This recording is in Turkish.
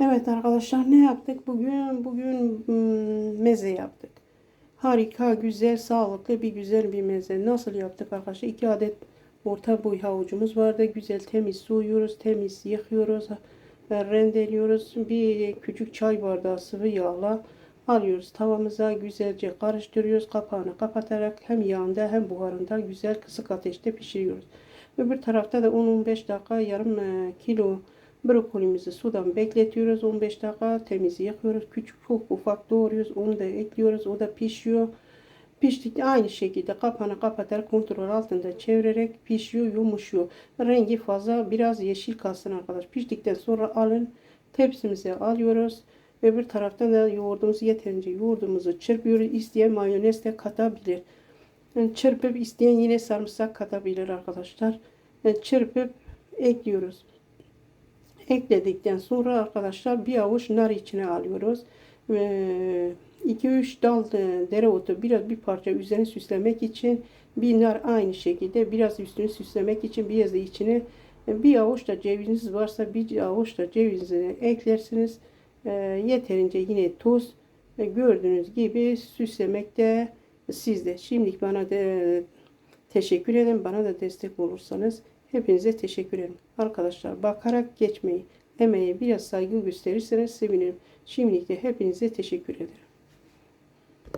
Evet arkadaşlar ne yaptık? Bugün bugün hmm, meze yaptık. Harika, güzel, sağlıklı bir güzel bir meze. Nasıl yaptık arkadaşlar? 2 adet orta boy havucumuz vardı. Güzel temiz soyuyoruz, temiz yıkıyoruz, e, rendeliyoruz. Bir küçük çay bardağı sıvı yağla alıyoruz. Tavamıza güzelce karıştırıyoruz. Kapağını kapatarak hem yağında hem buharında güzel kısık ateşte pişiriyoruz. Öbür tarafta da 10-15 dakika yarım e, kilo Brokolimizi sudan bekletiyoruz. 15 dakika temiz yıkıyoruz. Küçük çok ufak doğruyoruz. Onu da ekliyoruz. O da pişiyor. Piştikçe aynı şekilde kapağını kapatarak kontrol altında çevirerek pişiyor, yumuşuyor. Rengi fazla biraz yeşil kalsın arkadaş. Piştikten sonra alın tepsimize alıyoruz. Öbür taraftan da yoğurdumuzu yeterince yoğurdumuzu çırpıyoruz. İsteyen mayonez de katabilir. Yani çırpıp isteyen yine sarımsak katabilir arkadaşlar. Yani çırpıp ekliyoruz. Ekledikten sonra arkadaşlar bir avuç nar içine alıyoruz. 2-3 dal dereotu biraz bir parça üzerine süslemek için bir nar aynı şekilde biraz üstünü süslemek için biraz da içine bir avuç da ceviziniz varsa bir avuç da cevizini eklersiniz. E, yeterince yine tuz e, gördüğünüz gibi süslemekte sizde. Şimdi bana da teşekkür ederim. Bana da destek olursanız hepinize teşekkür ederim. Arkadaşlar bakarak geçmeyin. Emeğe biraz saygı gösterirseniz sevinirim. Şimdilik de hepinize teşekkür ederim.